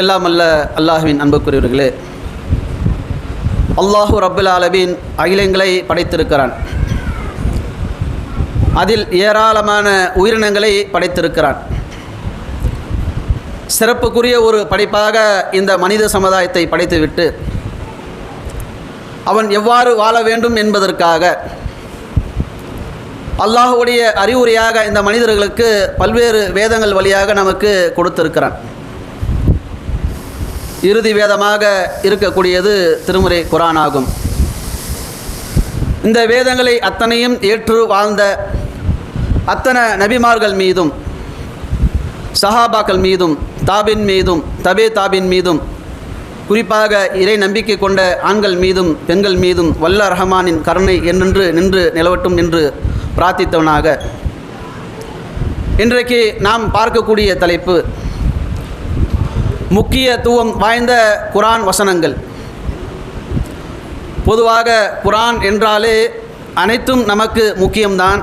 எல்லாம் அல்ல அல்லாஹுவின் அன்புக்குரியவர்களே. அல்லாஹு ரபுல் அலவின் அகிலங்களை படைத்திருக்கிறான். அதில் ஏராளமான உயிரினங்களை படைத்திருக்கிறான். சிறப்புக்குரிய ஒரு படைப்பாக இந்த மனித சமுதாயத்தை படைத்துவிட்டு அவன் எவ்வாறு வாழ வேண்டும் என்பதற்காக அல்லாஹுடைய அறிவுரையாக இந்த மனிதர்களுக்கு பல்வேறு வேதங்கள் வழியாக நமக்கு கொடுத்திருக்கிறான். இறுதி வேதமாக இருக்கக்கூடியது திருமுறை குரான் ஆகும் இந்த வேதங்களை அத்தனையும் ஏற்று வாழ்ந்த அத்தனை நபிமார்கள் மீதும் சஹாபாக்கள் மீதும் தாபின் மீதும் தபே தாபின் மீதும் குறிப்பாக இறை நம்பிக்கை கொண்ட ஆண்கள் மீதும் பெண்கள் மீதும் வல்ல ரஹமானின் கருணை என்றென்று நின்று நிலவட்டும் என்று பிரார்த்தித்தவனாக. இன்றைக்கு நாம் பார்க்கக்கூடிய தலைப்பு முக்கியத்துவம் வாய்ந்த குரான் வசனங்கள். பொதுவாக குரான் என்றாலே அனைத்தும் நமக்கு முக்கியம்தான்.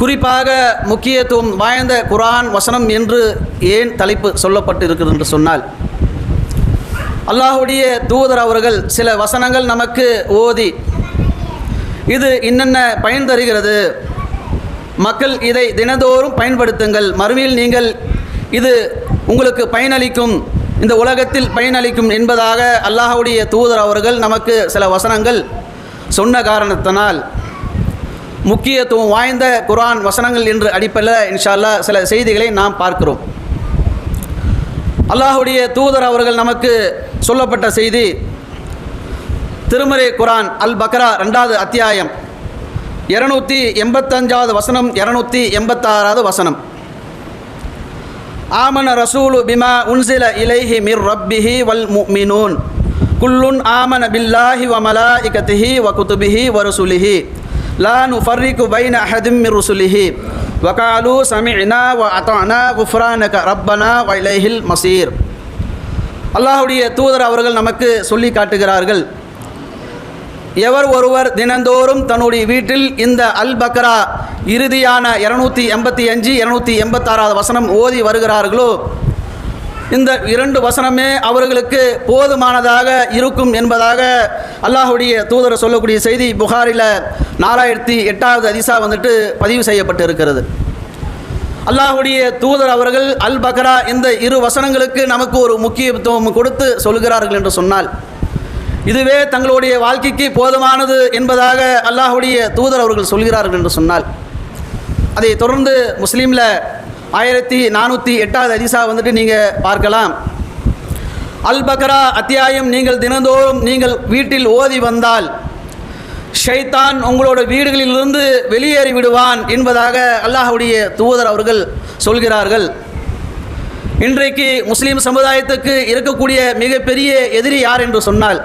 குறிப்பாக முக்கியத்துவம் வாய்ந்த குரான் வசனம் என்று ஏன் தலைப்பு சொல்லப்பட்டு இருக்கிறது என்று சொன்னால் அல்லாஹுடைய தூதர் அவர்கள் சில வசனங்கள் நமக்கு ஓதி இது இன்னென்ன பயன் தருகிறது? மக்கள் இதை தினந்தோறும் பயன்படுத்துங்கள். மறுமையில் நீங்கள் இது உங்களுக்கு பயனளிக்கும் இந்த உலகத்தில் பயனளிக்கும் என்பதாக அல்லாஹுடைய தூதர் அவர்கள் நமக்கு சில வசனங்கள் சொன்ன காரணத்தினால் முக்கியத்துவம் வாய்ந்த குரான் வசனங்கள் என்று அடிப்படையில் இன்ஷால்லா சில செய்திகளை நாம் பார்க்கிறோம். அல்லாஹுடைய தூதர் அவர்கள் நமக்கு சொல்லப்பட்ட செய்தி திருமறை குரான் அல் பக்ரா ரெண்டாவது அத்தியாயம் இரநூத்தி எண்பத்தஞ்சாவது வசனம் இரநூத்தி எண்பத்தாறாவது வசனம். ஆமன ரசூலு பிமா உன்சில இலைஹி மிர் ரப்பிஹி வல் முமினூன். குல்லுன் ஆமன பில்லாஹி வ மலாஇகத்திஹி வ குத்துபிஹி வ ருசுலிஹி. லா நுஃபர்ரிகு பைன அஹதிம் மிர் ருசுலிஹி. வகாலு சமிஅனா வ அத்தானா குஃப்ரானக ரப்பனா வ இலைஹில் மசீர். அல்லாஹுடைய தூதர் அவர்கள் நமக்கு சொல்லி காட்டுகிறார்கள் எவர் ஒருவர் தினந்தோறும் தன்னுடைய வீட்டில் இந்த அல் பக்ரா இறுதியான இரநூத்தி எண்பத்தி அஞ்சு இரநூத்தி எண்பத்தாறாவது வசனம் ஓதி வருகிறார்களோ? இந்த இரண்டு வசனமே அவர்களுக்கு போதுமானதாக இருக்கும் என்பதாக அல்லாஹுடைய தூதர் சொல்லக்கூடிய செய்தி புகாரில் நாலாயிரத்தி எட்டாவது அதிசா வந்துட்டு பதிவு செய்யப்பட்டு இருக்கிறது அல்லாஹுடைய தூதர் அவர்கள் அல் பக்ரா இந்த இரு வசனங்களுக்கு நமக்கு ஒரு முக்கியத்துவம் கொடுத்து சொல்கிறார்கள் என்று சொன்னால் இதுவே தங்களுடைய வாழ்க்கைக்கு போதுமானது என்பதாக அல்லாஹுடைய தூதர் அவர்கள் சொல்கிறார்கள் என்று சொன்னால் அதை தொடர்ந்து முஸ்லீமில் ஆயிரத்தி நானூற்றி எட்டாவது அதிசா வந்துட்டு நீங்கள் பார்க்கலாம். அல் பக்ரா அத்தியாயம் நீங்கள் தினந்தோறும் நீங்கள் வீட்டில் ஓதி வந்தால் ஷைத்தான் உங்களோட வீடுகளிலிருந்து வெளியேறி விடுவான் என்பதாக அல்லாஹுடைய தூதர் அவர்கள் சொல்கிறார்கள். இன்றைக்கு முஸ்லீம் சமுதாயத்துக்கு இருக்கக்கூடிய மிகப்பெரிய எதிரி யார் என்று சொன்னால்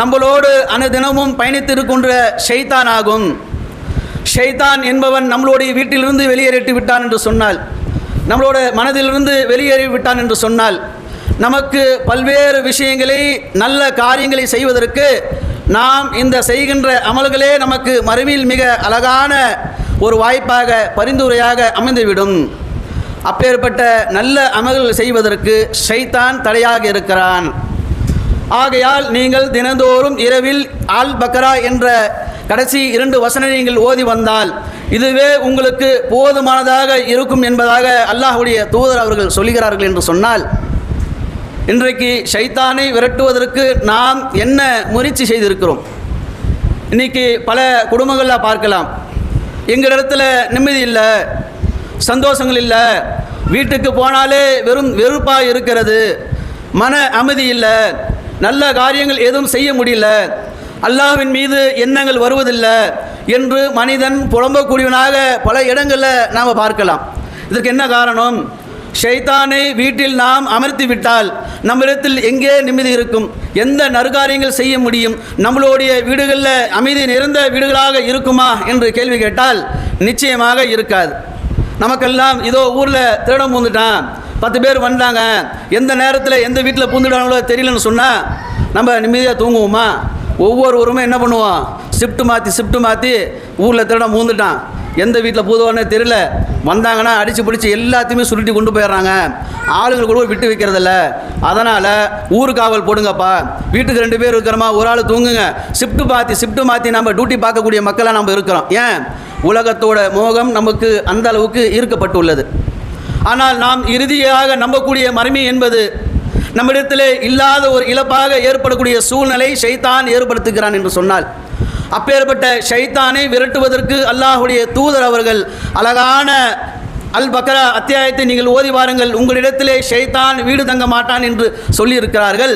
நம்மளோடு அனுதினமும் பயணித்திருக்கின்ற ஷைத்தான் ஆகும் ஷைத்தான் என்பவன் நம்மளுடைய வீட்டிலிருந்து வெளியேறிட்டு விட்டான் என்று சொன்னால் நம்மளோட மனதிலிருந்து வெளியேறி விட்டான் என்று சொன்னால் நமக்கு பல்வேறு விஷயங்களை நல்ல காரியங்களை செய்வதற்கு நாம் இந்த செய்கின்ற அமல்களே நமக்கு மறுமையில் மிக அழகான ஒரு வாய்ப்பாக பரிந்துரையாக அமைந்துவிடும். அப்பேற்பட்ட நல்ல அமல்கள் செய்வதற்கு ஷைத்தான் தடையாக இருக்கிறான். ஆகையால் நீங்கள் தினந்தோறும் இரவில் ஆல் பக்ரா என்ற கடைசி இரண்டு வசன நீங்கள் ஓதி வந்தால் இதுவே உங்களுக்கு போதுமானதாக இருக்கும் என்பதாக அல்லாஹுடைய தூதர் அவர்கள் சொல்கிறார்கள் என்று சொன்னால் இன்றைக்கு ஷைத்தானை விரட்டுவதற்கு நாம் என்ன முயற்சி செய்திருக்கிறோம்? இன்றைக்கி பல குடும்பங்களில் பார்க்கலாம். எங்கள் இடத்துல நிம்மதி இல்லை சந்தோஷங்கள் இல்லை வீட்டுக்கு போனாலே வெறும் வெறுப்பாக இருக்கிறது மன அமைதி இல்லை நல்ல காரியங்கள் எதுவும் செய்ய முடியல. அல்லாஹ்வின் மீது எண்ணங்கள் வருவதில்லை என்று மனிதன் புலம்பக்கூடியவனாக பல இடங்களில் நாம் பார்க்கலாம். இதற்கு என்ன காரணம்? ஷைத்தானை வீட்டில் நாம் அமர்த்தி விட்டால் நம்மிடத்தில் எங்கே நிம்மதி இருக்கும்? எந்த நற்காரியங்கள் செய்ய முடியும்? நம்மளுடைய வீடுகளில் அமைதி நிறைந்த வீடுகளாக இருக்குமா என்று கேள்வி கேட்டால் நிச்சயமாக இருக்காது. நமக்கெல்லாம் இதோ ஊரில் திருடம் வந்துட்டான் பத்து பேர் வந்தாங்க. எந்த நேரத்தில் எந்த வீட்டில் பூந்துடுவாங்களோ தெரியலன்னு சொன்னால் நம்ம நிம்மதியாக தூங்குவோமா? ஒவ்வொருவருமே என்ன பண்ணுவோம்? ஷிஃப்ட் மாற்றி ஷிஃப்ட் மாற்றி ஊரில் திருடம் பூந்துட்டான். எந்த வீட்டில் பூதுவானே தெரியல. வந்தாங்கன்னா அடித்து பிடிச்சி எல்லாத்தையுமே சுருட்டி கொண்டு போயிடுறாங்க. ஆளுங்களை கூட விட்டு வைக்கிறதில்ல. அதனால் ஊர் காவல் போடுங்கப்பா. வீட்டுக்கு ரெண்டு பேர் இருக்கிறோமா? ஒரு ஆள் தூங்குங்க. ஷிஃப்ட்டு மாற்றி ஷிஃப்ட்டு மாற்றி நம்ம டியூட்டி பார்க்கக்கூடிய மக்களாக நம்ம இருக்கிறோம். ஏன்? உலகத்தோட மோகம் நமக்கு அந்த அளவுக்கு ஈர்க்கப்பட்டுள்ளது. ஆனால் நாம் இறுதியாக நம்பக்கூடிய மறுமை என்பது நம்மிடத்திலே இல்லாத ஒரு இழப்பாக ஏற்படக்கூடிய சூழ்நிலை ஷைத்தான் ஏற்படுத்துகிறான் என்று சொன்னால். அப்பேற்பட்ட ஷைத்தானை விரட்டுவதற்கு அல்லாஹுடைய தூதர் அவர்கள் அழகான அல் பக்ரா அத்தியாயத்தை நீங்கள் ஓதி வாருங்கள். உங்களிடத்திலே ஷைத்தான் வீடு தங்க மாட்டான் என்று சொல்லியிருக்கிறார்கள்.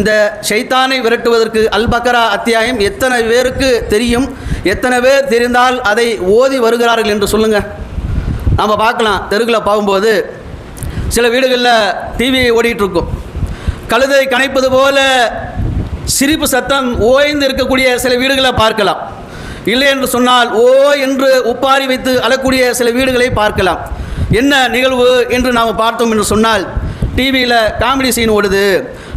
இந்த ஷைத்தானை விரட்டுவதற்கு அல் பக்ரா அத்தியாயம் எத்தனை பேருக்கு தெரியும்? எத்தனை பேர் தெரிந்தால் அதை ஓதி வருகிறார்கள் என்று சொல்லுங்கள் நம்ம பார்க்கலாம் தெருக்கில் போகும்போது சில வீடுகளில் டிவி ஓடிட்டுருக்கும் கழுதை கணைப்பது போல சிரிப்பு சத்தம் ஓய்ந்து இருக்கக்கூடிய சில வீடுகளை பார்க்கலாம். இல்லை என்று சொன்னால் ஓ என்று உப்பாரி வைத்து அழக்கூடிய சில வீடுகளை பார்க்கலாம். என்ன நிகழ்வு என்று நாம் பார்த்தோம் என்று சொன்னால் டிவியில் காமெடி சீன் ஓடுது.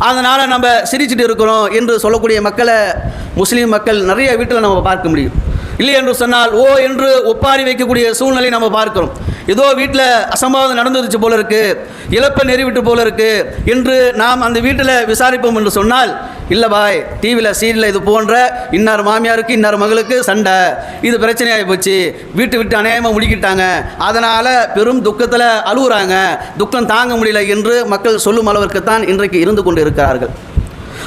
அதனால் நம்ம சிரிச்சிட்டு இருக்கிறோம் என்று சொல்லக்கூடிய மக்களை முஸ்லீம் மக்கள் நிறைய வீட்டில் நம்ம பார்க்க முடியும். இல்லை என்று சொன்னால் ஓ என்று ஒப்பாரி வைக்கக்கூடிய சூழ்நிலை நம்ம பார்க்கிறோம். ஏதோ வீட்டில் அசம்பாவிதம் நடந்துருச்சு போல இருக்கு. இழப்பை நெறிவிட்டு போல இருக்கு. என்று நாம் அந்த வீட்டில் விசாரிப்போம் என்று சொன்னால் இல்லை பாய் டிவியில் சீரியலில் இது போன்ற இன்னார் மாமியாருக்கு இன்னார் மகளுக்கு சண்டை. இது பிரச்சனையாகி போச்சு. வீட்டு விட்டு அநியாயமாக முடிக்கிட்டாங்க அதனால் பெரும் துக்கத்தில் அழுகுறாங்க துக்கம் தாங்க முடியல என்று மக்கள் சொல்லும் அளவிற்கு தான் இன்றைக்கு இருந்து கொண்டு இருக்கிறார்கள்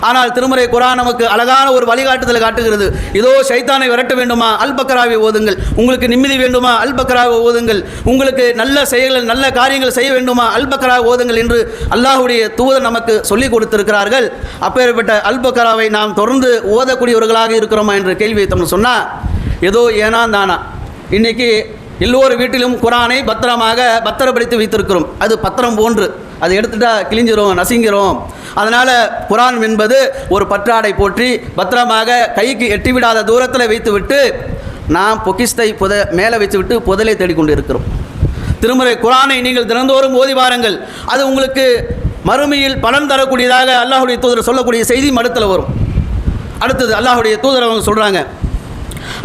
ஆனால் திருமறை குரான் நமக்கு அழகான ஒரு வழிகாட்டுதல் காட்டுகிறது. இதோ சைத்தானை விரட்ட வேண்டுமா? அல் பக்கராவை ஓதுங்கள். உங்களுக்கு நிம்மதி வேண்டுமா? அல் பக்கராவை ஓதுங்கள். உங்களுக்கு நல்ல செயல்கள் நல்ல காரியங்கள் செய்ய வேண்டுமா? அல் பக்கராவை ஓதுங்கள் என்று அல்லாஹுடைய தூதர் நமக்கு சொல்லிக் கொடுத்திருக்கிறார்கள். அப்பேற்பட்ட அல் பக்கராவை நாம் தொடர்ந்து ஓதக்கூடியவர்களாக இருக்கிறோமா என்ற கேள்வி வைத்தோம்னு சொன்னால் ஏதோ ஏனா தானா? இன்னைக்கு எல்லோரு வீட்டிலும் குரானை பத்திரமாக பத்திரப்படுத்தி வைத்திருக்கிறோம். அது பத்திரம் போன்று. அதை எடுத்துட்டா கிழிஞ்சிரும் நசிங்கிறோம் அதனால் குரான் என்பது ஒரு பற்றாடை போற்றி பத்திரமாக கைக்கு எட்டிவிடாத தூரத்தில் வைத்துவிட்டு நாம் பொக்கிஸ்தை புத மேலே வச்சுவிட்டு புதலை தேடிக்கொண்டு இருக்கிறோம் திருமுறை குரானை நீங்கள் தினந்தோறும் ஓதி வாருங்கள். அது உங்களுக்கு மறுமையில் பலன் தரக்கூடியதாக அல்லாஹுடைய தூதர் சொல்லக்கூடிய செய்தி மடுத்தில் வரும். அடுத்தது அல்லாஹுடைய தூதர் அவங்க சொல்கிறாங்க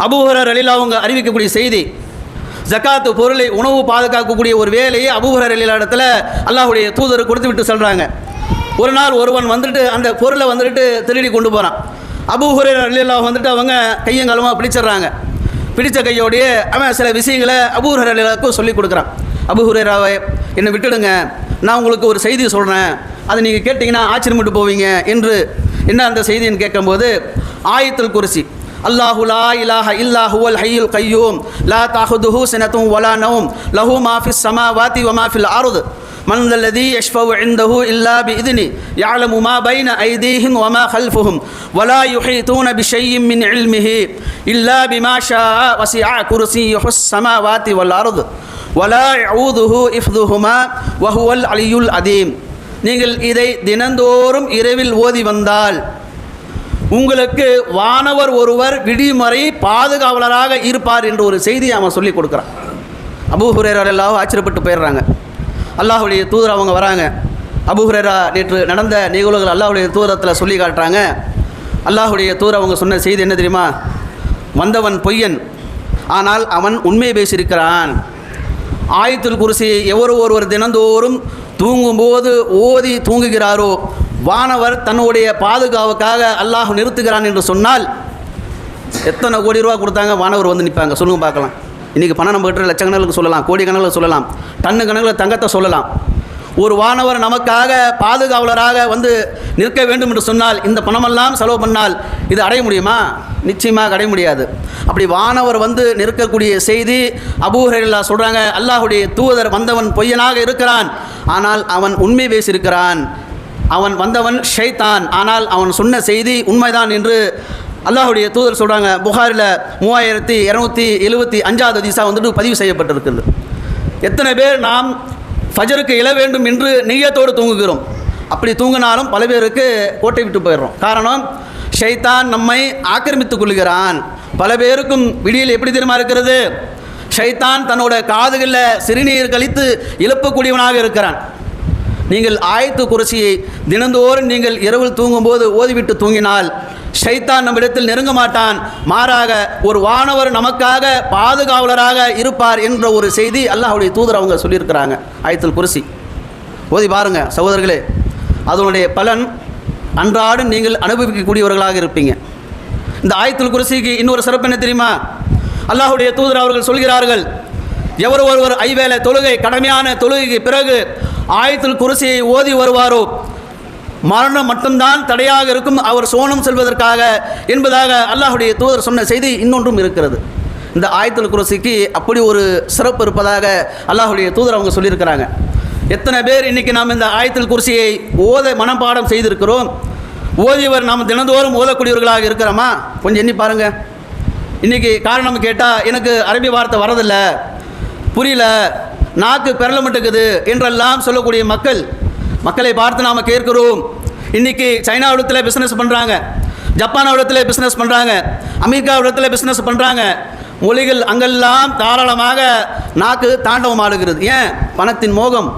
அபூஹரர் அலிலா அவங்க அறிவிக்கக்கூடிய செய்தி ஜக்காத்து பொருளை உணவு பாதுகாக்கக்கூடிய ஒரு வேலையை அபூஹரர் அலிலா இடத்துல அல்லாஹுடைய தூதர் கொடுத்து விட்டு சொல்கிறாங்க ஒரு நாள் ஒருவன் வந்துட்டு அந்த பொருளை வந்துட்டு திருடி கொண்டு போகிறான் அபூஹரர் அலிலா வந்துட்டு அவங்க கையங்காலமாக பிடிச்சிடுறாங்க. பிடித்த கையோடையே அவன் சில விஷயங்களை அபூஹரர் அலிலாவுக்கும் சொல்லி கொடுக்குறான். அபூஹுரேராவை என்னை விட்டுடுங்க. நான் உங்களுக்கு ஒரு செய்தி சொல்கிறேன் அதை நீங்கள் கேட்டிங்கன்னா ஆச்சரியமிட்டு போவீங்க. என்று என்ன அந்த செய்தின்னு கேட்கும்போது ஆயத்தில் குர்சி. அல்லாஹு லா இலாஹ இல்லா ஹுவல் கையூம். லா தாஹுதுஹு சினத்தும் வலா நவும் லஹு மாஃபிஸ் சமாவாதி வ மாஃபில் ஆறுது من ذا الذي يشفع عنده إلا بإذنه يعلم ما بين أيديهم وما خلفهم ولا يحيطون بشيء من علمه إلا بما شاء وسع كرسيه السماوات والأرض ولا يعوذه إفذهما وهو العلي العظيم நீங்கள் இதை தினந்தோறும் இரவில் ஓதி வந்தால் உங்களுக்கு வானவர் ஒருவர் விடிமறை பாதுகாவலராக இருப்பார் என்று ஒரு செய்தியை அவன் சொல்லி கொடுக்குறான் அபூ ஹுரேரா எல்லாம் ஆச்சரியப்பட்டு போயிடுறாங்க அல்லாஹுடைய தூதர் அவங்க வராங்க. அபூ நேற்று நடந்த நிகழ்வுகள் அல்லாஹுடைய தூதரத்தில் சொல்லி காட்டுறாங்க. அல்லாஹுடைய தூதர் அவங்க சொன்ன செய்தி என்ன தெரியுமா? வந்தவன் பொய்யன். ஆனால் அவன் உண்மை பேசியிருக்கிறான். ஆயத்தில் குருசி எவர் ஒருவர் தினந்தோறும் தூங்கும்போது ஓதி தூங்குகிறாரோ வானவர் தன்னுடைய பாதுகாவுக்காக அல்லாஹ் நிறுத்துகிறான் என்று சொன்னால் எத்தனை கோடி ரூபா கொடுத்தாங்க? வானவர் வந்து நிற்பாங்க. சொல்லுங்க பார்க்கலாம். இன்றைக்கி பணம் நம்ம கிட்ட லட்சக்கணக்கில் சொல்லலாம் கோடி கணக்கில் சொல்லலாம் டன்னு கணக்கில் தங்கத்தை சொல்லலாம். ஒரு வானவர் நமக்காக பாதுகாவலராக வந்து நிற்க வேண்டும் என்று சொன்னால் இந்த பணமெல்லாம் செலவு பண்ணால் இது அடைய முடியுமா? நிச்சயமாக அடைய முடியாது. அப்படி வானவர் வந்து நிற்கக்கூடிய செய்தி அபூஹரில்லா சொல்கிறாங்க அல்லாஹுடைய தூதர் வந்தவன் பொய்யனாக இருக்கிறான் ஆனால் அவன் உண்மை பேசியிருக்கிறான். அவன் வந்தவன் ஷைத்தான் ஆனால் அவன் சொன்ன செய்தி உண்மைதான் என்று அல்லாஹுடைய தூதர் சொல்கிறாங்க புகாரில் மூவாயிரத்தி இரநூத்தி எழுபத்தி அஞ்சாவது அதிசா வந்துட்டு பதிவு செய்யப்பட்டிருக்குது. எத்தனை பேர் நாம் ஃபஜருக்கு இழ வேண்டும் என்று நெய்யத்தோடு தூங்குகிறோம். அப்படி தூங்கினாலும் பல பேருக்கு கோட்டை விட்டு போயிடுறோம். காரணம் ஷைத்தான் நம்மை ஆக்கிரமித்துக் கொள்கிறான். பல பேருக்கும் விடியில் எப்படி தெரியுமா இருக்கிறது? ஷைத்தான் தன்னோட காதுகளில் சிறுநீர் கழித்து எழுப்பக்கூடியவனாக இருக்கிறான். நீங்கள் ஆயத்து குறைச்சியை தினந்தோறும் நீங்கள் இரவில் தூங்கும்போது ஓதிவிட்டு தூங்கினால் ஷைத்தான் நம்மிடத்தில் நெருங்க மாட்டான். மாறாக ஒரு வானவர் நமக்காக பாதுகாவலராக இருப்பார் என்ற ஒரு செய்தி அல்லாஹுடைய தூதர் அவங்க சொல்லியிருக்கிறாங்க. ஆயத்தில் குருசி. ஓதி பாருங்க சகோதரர்களே. அதனுடைய பலன் அன்றாடம் நீங்கள் அனுபவிக்கக்கூடியவர்களாக இருப்பீங்க. இந்த ஆயத்துல் குருசிக்கு இன்னொரு சிறப்பு என்ன தெரியுமா? அல்லாஹுடைய தூதர் அவர்கள் சொல்கிறார்கள் எவர் ஒருவர் ஐவேளை தொழுகை கடமையான தொழுகைக்கு பிறகு ஆயத்துல் குருசியை ஓதி வருவாரோ? மரணம் மட்டும்தான் தடையாக இருக்கும். அவர் சோனம் செல்வதற்காக என்பதாக அல்லாஹுடைய தூதர் சொன்ன செய்தி இன்னொன்றும் இருக்கிறது. இந்த ஆயத்தில் குரசிக்கு அப்படி ஒரு சிறப்பு இருப்பதாக அல்லாஹுடைய தூதர் அவங்க சொல்லியிருக்கிறாங்க. எத்தனை பேர் இன்னைக்கு நாம் இந்த ஆயத்தில் குருசியை ஓத மனப்பாடம் செய்திருக்கிறோம்? ஓதியவர் நாம் தினந்தோறும் ஓதக்கூடியவர்களாக இருக்கிறோமா? கொஞ்சம் எண்ணி பாருங்க. இன்னைக்கு காரணம் கேட்டால் எனக்கு அரபி வார்த்தை வரதில்லை. புரியல. நாக்கு பெரளமட்டுக்குது என்றெல்லாம் சொல்லக்கூடிய மக்கள் மக்களை பார்த்து நாம் கேட்கிறோம். இன்னைக்கு சைனாவிடத்தில் பிஸ்னஸ் பண்ணுறாங்க ஜப்பானாவிடத்தில் பிஸ்னஸ் பண்ணுறாங்க அமெரிக்காவிடத்தில் பிஸ்னஸ் பண்ணுறாங்க மொழிகள் அங்கெல்லாம் தாராளமாக நாக்கு தாண்டவம் ஆடுகிறது. ஏன்? பணத்தின் மோகம்.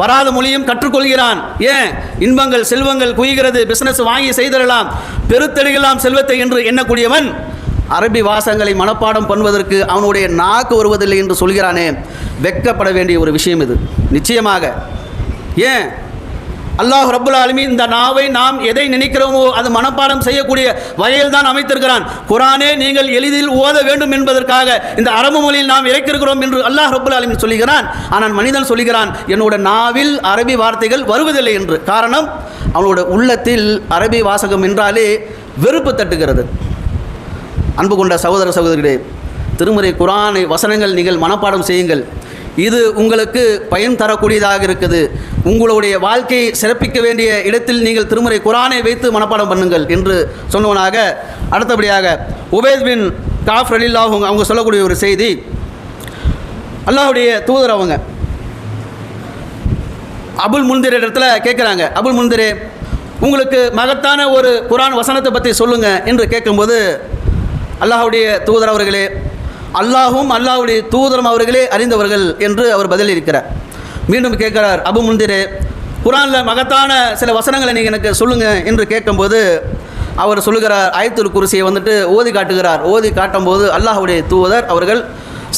வராத மொழியும் கற்றுக்கொள்கிறான். ஏன்? இன்பங்கள் செல்வங்கள் குய்கிறது பிசினஸ் வாங்கி செய்திடலாம் பெருத்தெடுகலாம் செல்வத்தை என்று எண்ணக்கூடியவன் அரபி வாசங்களை மனப்பாடம் பண்ணுவதற்கு அவனுடைய நாக்கு வருவதில்லை என்று சொல்கிறானே. வெட்கப்பட வேண்டிய ஒரு விஷயம் இது. நிச்சயமாக ஏன்? அல்லாஹ் ரபுல் ஆலமி இந்த நாவை நாம் எதை நினைக்கிறோமோ அது மனப்பாடம் செய்யக்கூடிய வகையில் தான் அமைத்திருக்கிறான். குரானே நீங்கள் எளிதில் ஓத வேண்டும் என்பதற்காக இந்த அரபு மொழியில் நாம் இறக்கிருக்கிறோம் என்று அல்லாஹ் ரபுல் ஆலமி சொல்லுகிறான். ஆனால் மனிதன் சொல்லுகிறான் என்னோட நாவில் அரபி வார்த்தைகள் வருவதில்லை என்று. காரணம் அவனோட உள்ளத்தில் அரபி வாசகம் என்றாலே வெறுப்பு தட்டுகிறது. அன்பு கொண்ட சகோதர சகோதரிகளே திருமுறை குரானை வசனங்கள் நீங்கள் மனப்பாடம் செய்யுங்கள். இது உங்களுக்கு பயன் தரக்கூடியதாக இருக்குது. உங்களுடைய வாழ்க்கையை சிறப்பிக்க வேண்டிய இடத்தில் நீங்கள் திருமுறை குரானை வைத்து மனப்பாடம் பண்ணுங்கள் என்று சொன்னவனாக அடுத்தபடியாக உபேத் பின் காஃப் ரலில்லாஹ் அவங்க சொல்லக்கூடிய ஒரு செய்தி. அல்லாஹுடைய தூதர் அவங்க. அபுல் முந்திர இடத்துல கேட்குறாங்க. அபுல் முந்திரே உங்களுக்கு மகத்தான ஒரு குரான் வசனத்தை பற்றி சொல்லுங்கள் என்று கேட்கும்போது அல்லாஹுடைய தூதர் அவர்களே அல்லாஹும் அல்லாஹுடைய தூதரம் அவர்களே அறிந்தவர்கள் என்று அவர் பதில் இருக்கிறார். மீண்டும் கேட்கிறார் அபு முந்திரே குரானில் மகத்தான சில வசனங்களை நீங்கள் எனக்கு சொல்லுங்கள் என்று கேட்கும்போது அவர் சொல்லுகிறார் ஆயத்தூர் குருசியை வந்துட்டு ஓதி காட்டுகிறார். ஓதி காட்டும்போது அல்லாஹுடைய தூதர் அவர்கள்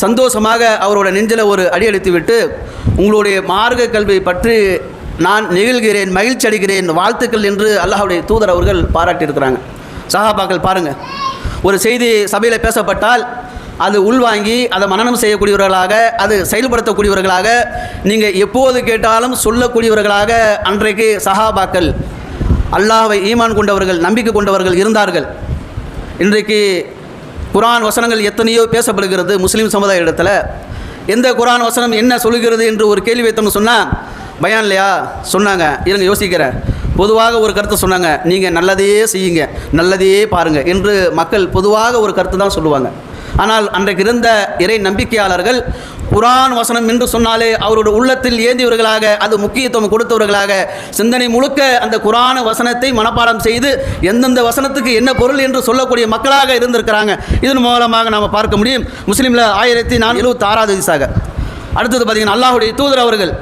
சந்தோஷமாக அவரோட நெஞ்சில் ஒரு அடி விட்டு உங்களுடைய மார்க்க கல்வி பற்றி நான் நெகிழ்கிறேன் மகிழ்ச்சி அடைகிறேன் வாழ்த்துக்கள் என்று அல்லாஹுடைய தூதர் அவர்கள் பாராட்டியிருக்கிறாங்க. சஹாபாக்கள் பாருங்கள் ஒரு செய்தி சபையில் பேசப்பட்டால் அது உள்வாங்கி அதை மனனம் செய்யக்கூடியவர்களாக அது செயல்படுத்தக்கூடியவர்களாக நீங்கள் எப்போது கேட்டாலும் சொல்லக்கூடியவர்களாக அன்றைக்கு சஹாபாக்கள் அல்லாஹை ஈமான் கொண்டவர்கள் நம்பிக்கை கொண்டவர்கள் இருந்தார்கள். இன்றைக்கு குரான் வசனங்கள் எத்தனையோ பேசப்படுகிறது முஸ்லீம் சமுதாய இடத்துல எந்த குரான் வசனம் என்ன சொல்கிறது என்று ஒரு கேள்வி வைத்தோம்னு சொன்னால் பயம் இல்லையா? சொன்னாங்க. இருங்க யோசிக்கிறேன். பொதுவாக ஒரு கருத்தை சொன்னாங்க. நீங்கள் நல்லதையே செய்யுங்க. நல்லதையே பாருங்கள் என்று மக்கள் பொதுவாக ஒரு கருத்து தான் சொல்லுவாங்க. ஆனால் அன்றைக்கு இருந்த இறை நம்பிக்கையாளர்கள் குரான் வசனம் என்று சொன்னாலே அவரோட உள்ளத்தில் ஏந்தியவர்களாக அது முக்கியத்துவம் கொடுத்தவர்களாக சிந்தனை முழுக்க அந்த குரான வசனத்தை மனப்பாடம் செய்து எந்தெந்த வசனத்துக்கு என்ன பொருள் என்று சொல்லக்கூடிய மக்களாக இருந்திருக்கிறாங்க. இதன் மூலமாக நாம் பார்க்க முடியும். முஸ்லீமில் ஆயிரத்தி நானூற்றி எழுபத்தி ஆறாவது வயசாக அடுத்தது பார்த்தீங்கன்னா அல்லாஹுடைய தூதர் அவர்கள்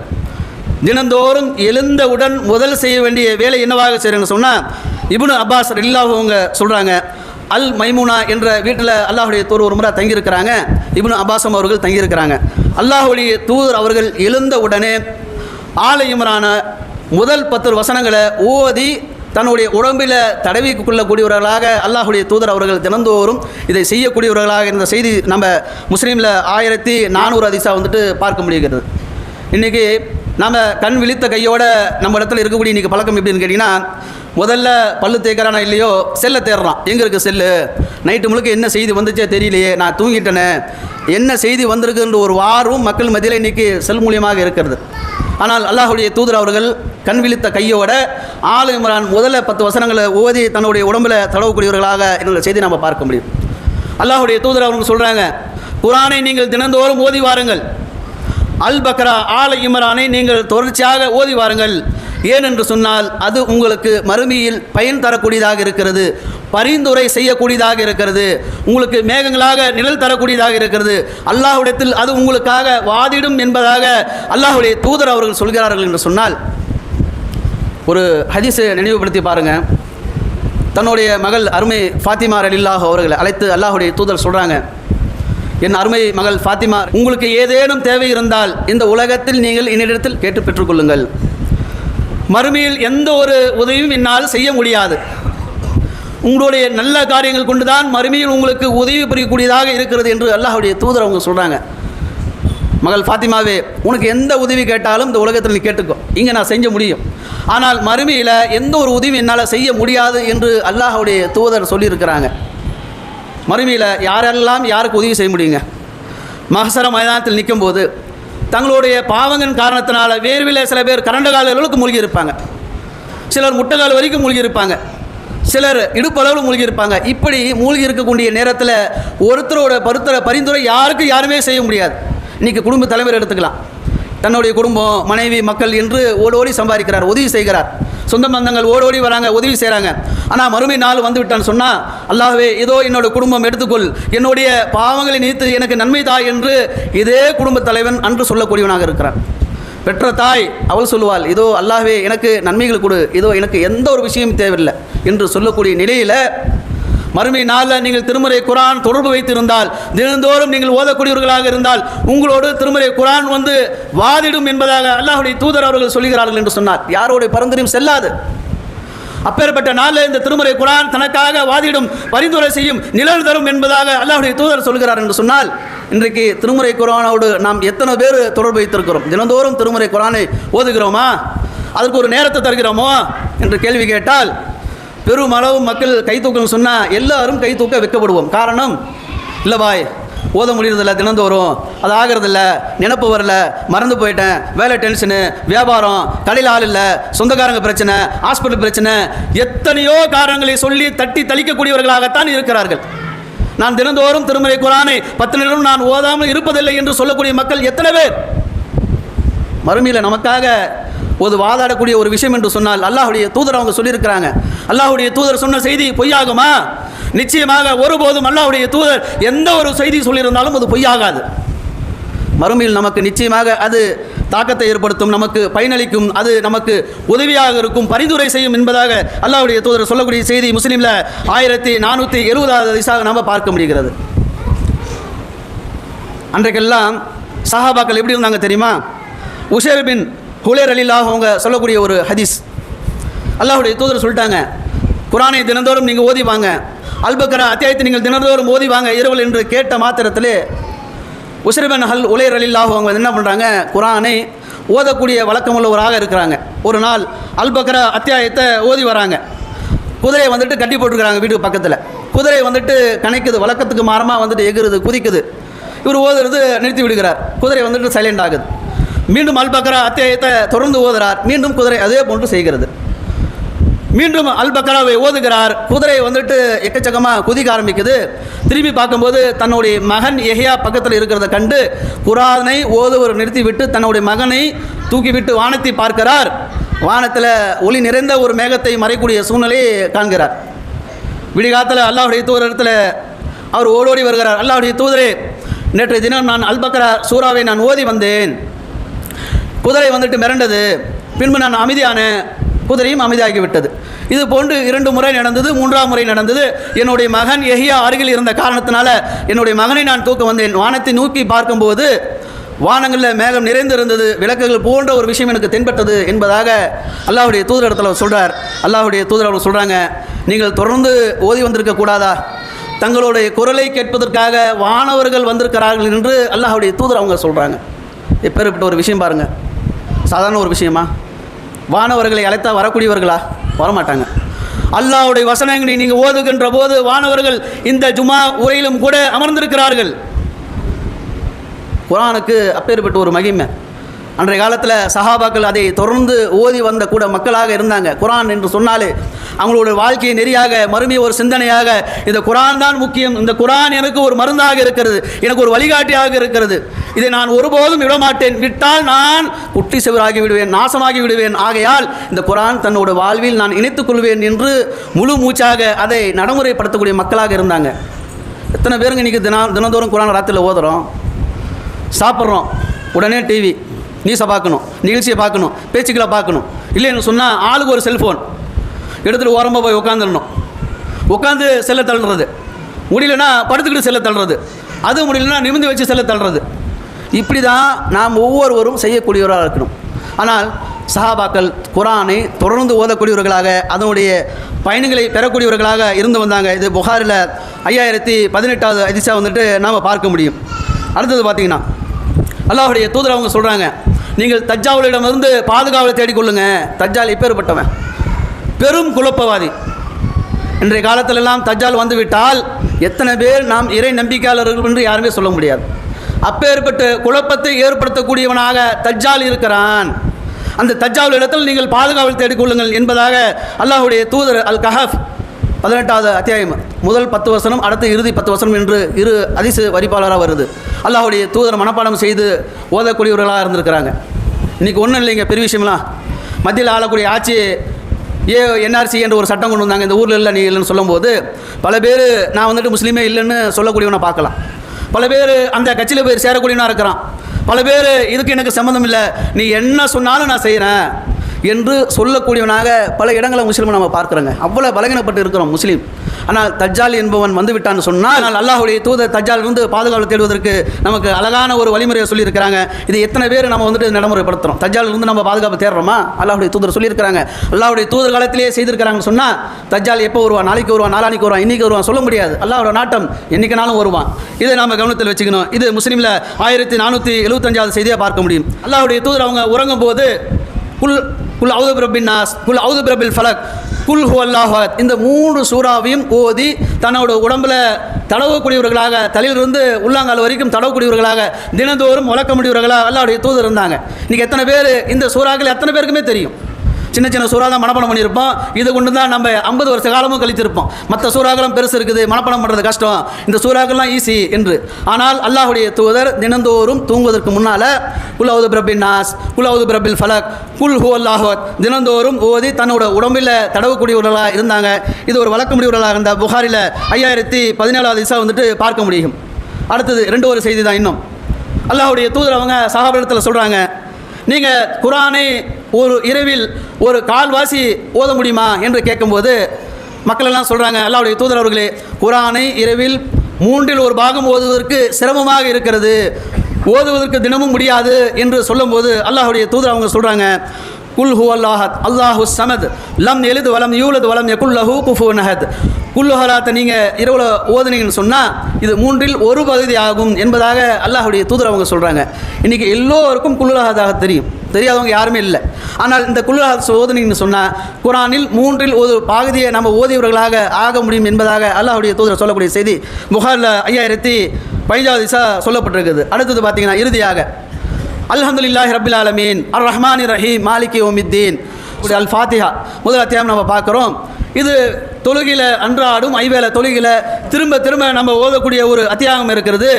தினந்தோறும் எழுந்தவுடன் முதல் செய்ய வேண்டிய வேலை என்னவாக செய்கிறாங்க சொன்னால் இபுனு அப்பாஸ் இல்லாஹ் அவங்க சொல்கிறாங்க அல் மைமுனா என்ற வீட்டில் அல்லாஹுடைய தூர் ஒரு முறை தங்கியிருக்கிறாங்க. இப்னு அபாசம் அவர்கள் தங்கியிருக்கிறாங்க. அல்லாஹுடைய தூதர் அவர்கள் எழுந்த உடனே ஆல இம்ரான முதல் பத்து வசனங்களை ஓதி தன்னுடைய உடம்பில் தடவி கொள்ளக்கூடியவர்களாக அல்லாஹுடைய தூதர் அவர்கள் தினந்தோறும் இதை செய்யக்கூடியவர்களாக இந்த செய்தி நம்ம முஸ்லீமில் ஆயிரத்தி நானூறு அதிசா வந்துட்டு பார்க்க முடிகிறது. இன்றைக்கி நம்ம கண் விழித்த கையோட நம்ம இடத்துல இருக்கக்கூடிய இன்றைக்கி பழக்கம் எப்படின்னு கேட்டிங்கன்னா முதல்ல பல்லு தேய்க்கிறானா இல்லையோ? செல்லை தேடுறான். எங்கே இருக்குது செல்லு? நைட்டு முழுக்க என்ன செய்தி வந்துச்சே தெரியலையே. நான் தூங்கிட்டேனே. என்ன செய்தி வந்திருக்குன்ற ஒரு வார்வும் மக்கள் மத்தியில் இன்றைக்கி செல் மூலியமாக இருக்கிறது. ஆனால் அல்லாஹுடைய தூதர் அவர்கள் கண் விழித்த கையோட ஆலு இம்ரான் முதல்ல பத்து வசனங்களை ஓதி தன்னுடைய உடம்புல தடவக்கூடியவர்களாக என்னோட செய்தி நம்ம பார்க்க முடியும். அல்லாஹுடைய தூதர் அவங்க சொல்கிறாங்க குரானை நீங்கள் தினந்தோறும் ஓதி வாருங்கள். அல் பக்ரா ஆல இம்ரானை நீங்கள் தொடர்ச்சியாக ஓதி வாருங்கள். ஏனென்று சொன்னால் அது உங்களுக்கு மறுமையில் பயன் தரக்கூடியதாக இருக்கிறது. பரிந்துரை செய்யக்கூடியதாக இருக்கிறது. உங்களுக்கு மேகங்களாக நிழல் தரக்கூடியதாக இருக்கிறது. அல்லாஹுடத்தில் அது உங்களுக்காக வாதிடும் என்பதாக அல்லாஹ்வுடைய தூதர் அவர்கள் சொல்கிறார்கள் என்று சொன்னால் ஒரு ஹதீஸை நினைவுபடுத்தி பாருங்க. தன்னுடைய மகள் அருமை ஃபாத்திமா ரலில்லாஹ் அவர்களை அழைத்து அல்லாஹுடைய தூதர் சொல்கிறாங்க என் அருமை மகள் ஃபாத்திமா உங்களுக்கு ஏதேனும் தேவை இருந்தால் இந்த உலகத்தில் நீங்கள் என்னிடத்தில் கேட்டு பெற்றுக்கொள்ளுங்கள். மறுமையில் எந்த ஒரு உதவியும் என்னால் செய்ய முடியாது. உங்களுடைய நல்ல காரியங்கள் கொண்டுதான் மறுமையில் உங்களுக்கு உதவி புரியக்கூடியதாக இருக்கிறது என்று அல்லாஹுடைய தூதர் அவங்க சொல்கிறாங்க மகள் ஃபாத்திமாவே உனக்கு எந்த உதவி கேட்டாலும் இந்த உலகத்தில் நீ கேட்டுக்கோ. இங்கே நான் செஞ்ச முடியும். ஆனால் மறுமையில் எந்த ஒரு உதவி என்னால் செய்ய முடியாது என்று அல்லாஹுடைய தூதர் சொல்லியிருக்கிறாங்க. மறுமையில் யாரெல்லாம் யாருக்கு உதவி செய்ய முடியுங்க? மகசர மைதானத்தில் நிற்கும்போது தங்களுடைய பாவங்கள் காரணத்தினால வேர்வில சில பேர் கரண்ட கால மூழ்கி இருப்பாங்க. சிலர் முட்டைக்கால் வரைக்கும் மூழ்கி இருப்பாங்க. சிலர் இடுப்பளவில் மூழ்கி இருப்பாங்க. இப்படி மூழ்கி இருக்கக்கூடிய நேரத்தில் ஒருத்தரோட பருத்தர பரிந்துரை யாருக்கும் யாருமே செய்ய முடியாது. இன்றைக்கி குடும்ப தலைவர் எடுத்துக்கலாம். தன்னுடைய குடும்பம் மனைவி மக்கள் என்று ஓடோடி சம்பாதிக்கிறார் உதவி செய்கிறார். சொந்த பந்தங்கள் ஓடோடி வராங்க உதவி செய்கிறாங்க ஆனால் மறுமை நாள் வந்து விட்டான்னு சொன்னால் அல்லாஹ்வே இதோ என்னோட குடும்பம் எடுத்துக்கொள். என்னுடைய பாவங்களை நீத்து எனக்கு நன்மை தாய் என்று இதே குடும்பத் தலைவன் அன்று சொல்லக்கூடியவனாக இருக்கிறான். பெற்ற தாய் அவள் சொல்லுவாள் இதோ அல்லாஹ்வே எனக்கு நன்மைகள் கொடு. இதோ எனக்கு எந்த ஒரு விஷயமும் தேவையில்லை என்று சொல்லக்கூடிய நிலையில் மறுமை நாளில் நீங்கள் திருமறை குரான் தொடர்பு வைத்திருந்தால் தினந்தோறும் நீங்கள் ஓதக்கூடியவர்களாக இருந்தால் உங்களோடு திருமறை குரான் வந்து வாதிடும் என்பதாக அல்லாஹுடைய தூதர் அவர்கள் சொல்கிறார்கள் என்று சொன்னார். யாருடைய பரந்தரையும் செல்லாது. அப்பேற்பட்ட நாளில் இந்த திருமறை குரான் தனக்காக வாதிடும் பரிந்துரை செய்யும் நிழல் தரும் என்பதாக அல்லாஹுடைய தூதர் சொல்கிறார் என்று சொன்னால் இன்றைக்கு திருமுறை குரானோடு நாம் எத்தனை பேர் தொடர்பு வைத்திருக்கிறோம்? தினந்தோறும் திருமுறை குரானை ஓதுகிறோமா? அதற்கு ஒரு நேரத்தை தருகிறோமோ? என்று கேள்வி கேட்டால் பெருமளவு மக்கள் கை தூக்கம் சொன்னால் எல்லாரும் கை தூக்க வைக்கப்படுவோம். காரணம் இல்லை பாய் ஓத முடியறதில்ல தினந்தோறும். அது ஆகிறதில்ல நினப்பு வரல மறந்து போயிட்டேன். வேலை டென்ஷனு வியாபாரம் கடையில் ஆள் இல்லை சொந்தக்காரங்க பிரச்சனை ஹாஸ்பிட்டல் பிரச்சனை எத்தனையோ காரணங்களை சொல்லி தட்டி தளிக்கக்கூடியவர்களாகத்தான் இருக்கிறார்கள். நான் தினந்தோறும் திருமலை குரானை பத்து நிமிடம் நான் ஓதாமல் இருப்பதில்லை என்று சொல்லக்கூடிய மக்கள் எத்தனை பேர்? மறுமையில் நமக்காக ஒரு வாதாடக்கூடிய ஒரு விஷயம் என்று சொன்னால் அல்லாஹுடைய தூதர் அவங்க சொல்லியிருக்கிறாங்க. அல்லாஹுடைய தூதர் சொன்ன செய்தி பொய்யாகுமா? நிச்சயமாக ஒருபோதும் அல்லாஹுடைய தூதர் எந்த ஒரு செய்தி சொல்லியிருந்தாலும் அது பொய்யாகாது. மறுமையில் நமக்கு நிச்சயமாக அது தாக்கத்தை ஏற்படுத்தும் நமக்கு பயனளிக்கும் அது நமக்கு உதவியாக இருக்கும் பரிந்துரை செய்யும் என்பதாக அல்லாஹுடைய தூதர் சொல்லக்கூடிய செய்தி முஸ்லீமில் ஆயிரத்தி நானூற்றி எழுபதாவது வயசாக நாம் பார்க்க முடிகிறது. அன்றைக்கெல்லாம் சஹாபாக்கள் எப்படி இருந்தாங்க தெரியுமா? உஷேர் பின் ஹுலேர் அலிலாக அவங்க சொல்லக்கூடிய ஒரு ஹதீஸ். அல்லாஹுடைய தூதர் சொல்லிட்டாங்க குரானை தினந்தோறும் நீங்கள் ஓதி வாங்க. அல்பக்கரா அத்தியாயத்தை நீங்கள் தினந்தோறும் ஓதி வாங்க இரவல் என்று கேட்ட மாத்திரத்திலே உஸ்ரிபன் ஹல் உலேர் அலில்லாஹ் அவங்க என்ன பண்ணுறாங்க குரானை ஓதக்கூடிய வழக்கமுள்ளவராக இருக்கிறாங்க. ஒரு நாள் அல்பக்கரா அத்தியாயத்தை ஓதி வராங்க. குதிரையை வந்துட்டு கட்டி போட்டுருக்குறாங்க வீட்டுக்கு பக்கத்தில். குதிரை வந்துட்டு கணைக்குது வழக்கத்துக்கு மாறமாக வந்துட்டு எகுறுது குதிக்குது. இவர் ஓதுறது நிறுத்தி விடுகிறார். குதிரை வந்துட்டு சைலண்ட் ஆகுது. மீண்டும் அல்பக்கரா அத்தியாயத்தை தொடர்ந்து ஓதுறார். மீண்டும் குதிரை அதே போன்று செய்கிறது. மீண்டும் அல் பக்ராவை ஓதுகிறார். குதிரை வந்துட்டு எக்கச்சக்கமாக குதிக்க ஆரம்பிக்குது. திரும்பி பார்க்கும்போது தன்னுடைய மகன் எஹியா பக்கத்தில் இருக்கிறத கண்டு குரானை ஓதுவர் நிறுத்திவிட்டு தன்னுடைய மகனை தூக்கிவிட்டு வானத்தை பார்க்கிறார். வானத்தில் ஒளி நிறைந்த ஒரு மேகத்தை மறைக்கூடிய சூழ்நிலையை காண்கிறார். விடிகாலத்தில் அல்லாஹுடைய தூதரத்தில் அவர் ஓடோடி வருகிறார். அல்லாஹுடைய தூதரே நேற்றைய தினம் நான் அல்பக்கரா சூறாவை நான் ஓதி வந்தேன். குதிரை வந்துட்டு மிரண்டது. பின்பு நான் அமைதியானேன் குதிரையும் அமைதியாகி விட்டது. இது போன்று இரண்டு முறை நடந்தது மூன்றாம் முறை நடந்தது. என்னுடைய மகன் எஹியா அருகில் இருந்த காரணத்தினால என்னுடைய மகனை நான் தூக்க வந்தேன். வானத்தை நோக்கி பார்க்கும்போது வானங்களில் மேகம் நிறைந்திருந்தது. விளக்குகள் போன்ற ஒரு விஷயம் எனக்கு தென்பட்டது என்பதாக அல்லாஹுடைய தூதர் இடத்துல சொல்கிறார் அல்லாஹுடைய தூதர் அவர் சொல்கிறாங்க நீங்கள் தொடர்ந்து ஓதி வந்திருக்க கூடாதா? தங்களுடைய குரலை கேட்பதற்காக வானவர்கள் வந்திருக்கிறார்கள் என்று அல்லாஹுடைய தூதர் அவங்க சொல்கிறாங்க எப்பேற்பட்ட ஒரு விஷயம் பாருங்கள் சாதாரண ஒரு விஷயமா? வானவர்களை அழைத்தா வரக்கூடியவர்களா? வரமாட்டாங்க. அல்லாஹ்வுடைய வசனங்களை நீங்கள் ஓதுகின்ற போது வானவர்கள் இந்த ஜுமா உரையிலும் கூட அமர்ந்திருக்கிறார்கள். குரானுக்கு அப்பேற்பட்ட ஒரு மகிமை. அன்றைய காலத்தில் சஹாபாக்கள் அதை தொடர்ந்து ஓதி வந்த கூட மக்களாக இருந்தாங்க. குரான் என்று சொன்னாலே அவங்களுடைய வாழ்க்கையை நெறியாக மறுமை ஒரு சிந்தனையாக இந்த குரான் தான் முக்கியம் இந்த குரான் எனக்கு ஒரு மருந்தாக இருக்கிறது எனக்கு ஒரு வழிகாட்டியாக இருக்கிறது. இதை நான் ஒருபோதும் விடமாட்டேன். விட்டால் நான் குட்டி செவராகி விடுவேன் நாசமாகி விடுவேன் ஆகையால் இந்த குரான் தன்னோட வாழ்வில் நான் இணைத்துக் கொள்வேன் என்று முழு மூச்சாக அதை நடைமுறைப்படுத்தக்கூடிய மக்களாக இருந்தாங்க. எத்தனை பேருங்க இன்றைக்கி தினம் தினந்தோறும் குரான் ராத்திரியில் ஓதுறோம்? சாப்பிட்றோம். உடனே டிவி நியூஸை பார்க்கணும் நிகழ்ச்சியை பார்க்கணும் பேச்சுக்களை பார்க்கணும். இல்லைன்னு சொன்னால் ஆளுக்கு ஒரு செல்ஃபோன் எடுத்துகிட்டு ஓரமாக போய் உட்காந்துடணும் உட்காந்து செல்ல தள்ளுறது. முடியலன்னா படுத்துக்கிட்டு செல்ல தள்ளுறது. அது முடியலன்னா நிமிந்து வச்சு செல்ல தள்ளுறது. இப்படி தான் நாம் ஒவ்வொருவரும் செய்யக்கூடியவராக இருக்கணும். ஆனால் சஹாபாக்கள் குரானை தொடர்ந்து ஓதக்கூடியவர்களாக அதனுடைய பயணங்களை பெறக்கூடியவர்களாக இருந்து வந்தாங்க. இது புகாரில் ஐயாயிரத்தி பதினெட்டாவது அதிசா வந்துட்டு நாம் பார்க்க முடியும். அடுத்தது பார்த்தீங்கன்னா அல்லாஹுடைய தூதர் அவங்க சொல்கிறாங்க நீங்கள் தஜ்ஜாவுலிடமிருந்து பாதுகாவலை தேடிக்கொள்ளுங்க. தஜ்ஜால் இப்பேற்பட்டவன். பெரும் குழப்பவாதி. இன்றைய காலத்திலெல்லாம் தஜ்ஜால் வந்துவிட்டால் எத்தனை பேர் நாம் இறை நம்பிக்கையாளர்கள் என்று யாருமே சொல்ல முடியாது. அப்பேற்பட்டு குழப்பத்தை ஏற்படுத்தக்கூடியவனாக தஜ்ஜால் இருக்கிறான். அந்த தஜ்ஜால் இடத்தில் நீங்கள் பாதுகாவல் தேடிக்கொள்ளுங்கள் என்பதாக அல்லாஹுடைய தூதர் அல் கஹப் பதினெட்டாவது அத்தியாயம் முதல் பத்து வசனம் அடுத்த இறுதி பத்து வசனம் என்று இரு அதிசு வரிப்பாளராக வருது. அல்லாஹுடைய தூதர் மனப்பாடம் செய்து ஓதக்கூடியவர்களாக இருந்திருக்கிறாங்க. இன்றைக்கி ஒன்றும் இல்லைங்க பெரிய விஷயம்லாம். மத்தியில் ஆளக்கூடிய ஆட்சி ஏ என்ஆர்சி என்ற ஒரு சட்டம் கொண்டு வந்தாங்க. இந்த ஊரில் இல்லை நீ இல்லைன்னு சொல்லும்போது பல பேர் நான் வந்துட்டு முஸ்லீமே இல்லைன்னு சொல்லக்கூடியவனை பார்க்கலாம். பல பேர் அந்த கட்சியில் போய் சேரக்கூடியவனாக இருக்கிறான். பல பேர் இதுக்கு எனக்கு சம்மந்தம் இல்லை. நீ என்ன சொன்னாலும் நான் செய்கிறேன் என்று சொல்லக்கூடியவனாக பல இடங்களை முஸ்லீம் நம்ம பார்க்குறோங்க. அவ்வளோ பலகீனப்பட்டு இருக்கிறோம் முஸ்லீம். ஆனால் தஜ்ஜால் என்பவன் வந்து விட்டான்னு சொன்னால் ஆனால் அல்லாஹுடைய தூதர் தஜ்ஜால் இருந்து பாதுகாப்பு தேடுவதற்கு நமக்கு அழகான ஒரு வழிமுறையை சொல்லியிருக்கிறாங்க. இது எத்தனை பேர் நம்ம வந்துட்டு நடைமுறைப்படுத்துகிறோம் தஜ்ஜால் இருந்து நம்ம பாதுகாப்பு தேடுறோமா? அல்லாஹுடைய தூதர் சொல்லியிருக்கிறாங்க. அல்லாஹுடைய தூதர் காலத்திலேயே செய்திருக்கிறாங்கன்னு சொன்னால் தஜ்ஜால் எப்போ வருவான்? நாளைக்கு வருவான்? நாளானிக்கு வருவான்? இன்றைக்கி வருவான்? சொல்ல முடியாது. அல்லாஹோட நாட்டம் என்னைக்குனாலும் வருவான். இதை நம்ம கவனத்தில் வச்சுக்கணும். இது முஸ்லீமில் ஆயிரத்தி நானூற்றி எழுபத்தஞ்சாவது செய்தியாக பார்க்க முடியும். அல்லாஹுடைய தூதர் அவங்க உறங்கும் போது குல் குல் அவுது பிரபின் நாஸ் குல் அவுது பிரபில் ஃபலக் குல் ஹு அல்லாஹத் இந்த மூன்று சூறாவையும் ஓதி தன்னோட உடம்புல தடவக்கூடியவர்களாக தலையிலிருந்து உள்ளாங்கால் வரைக்கும் தடவக்கூடியவர்களாக தினந்தோறும் வளர்க்கக்கூடியவர்களாக அல்லாவுடைய தூதர் இருந்தாங்க. இன்றைக்கி எத்தனை பேர் இந்த சூறாக்கள் எத்தனை பேருக்குமே தெரியும். சின்ன சின்ன சூறா தான் மனப்பணம் பண்ணியிருப்போம். இது கொண்டு தான் நம்ம ஐம்பது வருஷ காலமும் கழித்திருப்போம். மற்ற சூறாக்களும் பெருசு இருக்குது மனப்பணம் பண்ணுறது கஷ்டம். இந்த சூறாக்கள்லாம் ஈஸி என்று. ஆனால் அல்லாஹுடைய தூதர் தினந்தோறும் தூங்குவதற்கு முன்னால் குலாவது பிரபின் நாஸ் குலாவது பிரபில் ஃபலக் குல் ஹூ அல்லாஹத் தினந்தோறும் ஓதி தன்னோட உடம்பில் தடவக்கூடியவர்களாக இருந்தாங்க. இது ஒரு வழக்க முடிவுகளாக இருந்த புகாரில் ஐயாயிரத்தி பதினேழாவது இசா வந்துட்டு பார்க்க முடியும். அடுத்தது ரெண்டு ஒரு செய்தி தான் இன்னும். அல்லாஹுடைய தூதர் அவங்க சகாபலத்தில் சொல்கிறாங்க நீங்கள் குரானை ஒரு இரவில் ஒரு கால்வாசி ஓத முடியுமா என்று கேட்கும்போது மக்கள் எல்லாம் சொல்கிறாங்க அல்லாவுடைய தூதர் அவர்களே குரானை இரவில் மூன்றில் ஒரு பாகம் ஓதுவதற்கு சிரமமாக இருக்கிறது. ஓதுவதற்கு தினமும் முடியாது என்று சொல்லும்போது அல்லாஹுடைய தூதர் அவங்க சொல்கிறாங்க குல் ஹு அல்லாஹத் அல்லாஹு சமத். லம் எழுது வலம் யூலது வலம் யகுல்லஹு குஃபு நஹத். குல்லுஹலாத்தை நீங்கள் இரவில் ஓதுனீங்கன்னு சொன்னால் இது மூன்றில் ஒரு பகுதி ஆகும் என்பதாக அல்லாஹுடைய தூதர் அவங்க சொல்கிறாங்க இன்றைக்கி எல்லோருக்கும் குல்லுஹாதாக தெரியும். தெரியாதவங்க யாருமே இல்லை. ஆனால் இந்த குல்லுஹாத் ஓதுனீங்கன்னு சொன்னால் குரானில் மூன்றில் ஒரு பகுதியை நம்ம ஓதியவர்களாக ஆக முடியும் என்பதாக அல்லாஹுடைய தூதர் சொல்லக்கூடிய செய்தி புகாரில் ஐயாயிரத்தி பதினஞ்சாவது திசா சொல்லப்பட்டிருக்குது. அடுத்தது பார்த்தீங்கன்னா இறுதியாக அல்ஹம்துலில்லாஹி ரபில் ஆலமீன். அர் ரஹ்மான் ரஹீம் மாலிகி ஓமித்தீன் அல் ஃபாத்திஹா. முதல் அத்தியாயம் நம்ம பார்க்குறோம். இது தொழுகையில் அன்றாடும் ஐவேல தொழுகையில் திரும்ப திரும்ப நம்ம ஓதக்கூடிய ஒரு அத்தியாகம் இருக்கிறது.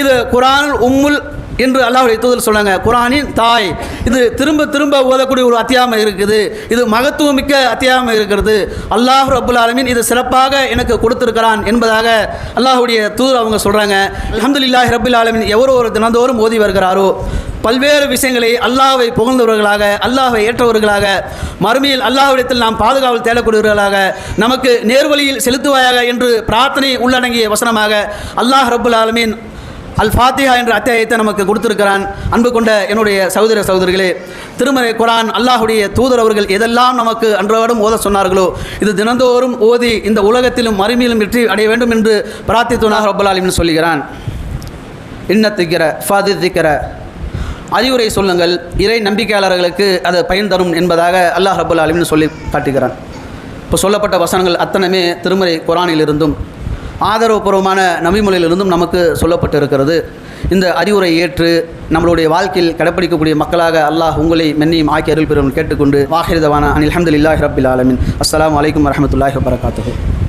இது குரான் உம்முல் என்று அல்லாஹுடைய தூதர் சொன்னாங்க. குரானின் தாய். இது திரும்ப திரும்ப ஓதக்கூடிய ஒரு அத்தியாயம் இருக்குது. இது மகத்துவமிக்க அத்தியாயம் இருக்கிறது. அல்லாஹ் ரபுல் ஆலமீன் இது சிறப்பாக எனக்கு கொடுத்திருக்கிறான் என்பதாக அல்லாஹுடைய தூதர் அவங்க சொல்கிறாங்க அல்ஹம்துலில்லாஹி ரபுல் ஆலமின் எவரோ ஒரு தினந்தோறும் ஓதி வருகிறாரோ. பல்வேறு விஷயங்களை அல்லாவை புகழ்ந்தவர்களாக அல்லாவை ஏற்றவர்களாக மறுமையில் அல்லாஹ்விடத்தில் நாம் பாதுகாவல் தேடக்கூடியவர்களாக நமக்கு நேர்வழியில் செலுத்துவாயாக என்று பிரார்த்தனை உள்ளடங்கிய வசனமாக அல்லாஹ் ரபுல் ஆலமீன் அல் ஃபாத்திஹா என்ற அத்தியாயத்தை நமக்கு கொடுத்திருக்கிறான். அன்பு கொண்ட என்னுடைய சகோதர சகோதரிகளே திருமறை குரான் அல்லாஹுடைய தூதர் அவர்கள் எதெல்லாம் நமக்கு அன்றாடம் ஓத சொன்னார்களோ இது தினந்தோறும் ஓதி இந்த உலகத்திலும் மறுமையிலும் வெற்றி அடைய வேண்டும் என்று பிரார்த்தித்துனாக ரப்பலாலிம்னு சொல்லுகிறான். இன்னத்திக்கிற ஃபாதித்திக்கிற அறிவுரை சொல்லுங்கள் இறை நம்பிக்கையாளர்களுக்கு அது பயன் தரும் என்பதாக அல்லாஹ் ரபுல் அலிம்னு சொல்லி காட்டுகிறான். இப்போ சொல்லப்பட்ட வசனங்கள் அத்தனையுமே திருமறை குரானிலிருந்தும் ஆதரவுபூர்வமான நபிமொழியிலிருந்தும் நமக்கு சொல்லப்பட்டு இருக்கிறது இந்த அறிவுரை ஏற்று நம்மளுடைய வாழ்க்கையில் கடைப்பிடிக்கக்கூடிய மக்களாக அல்லாஹ் உங்களை மென்னியும் ஆக்கி அருள் பெறும் கேட்டுக்கொண்டு வாஹிரதவான அனில் அஹமதுல்லாஹி ரபில் ஆலமின். அஸ்லாம் வலைக்கம் வரமத்துல்லாஹி வரகாத்து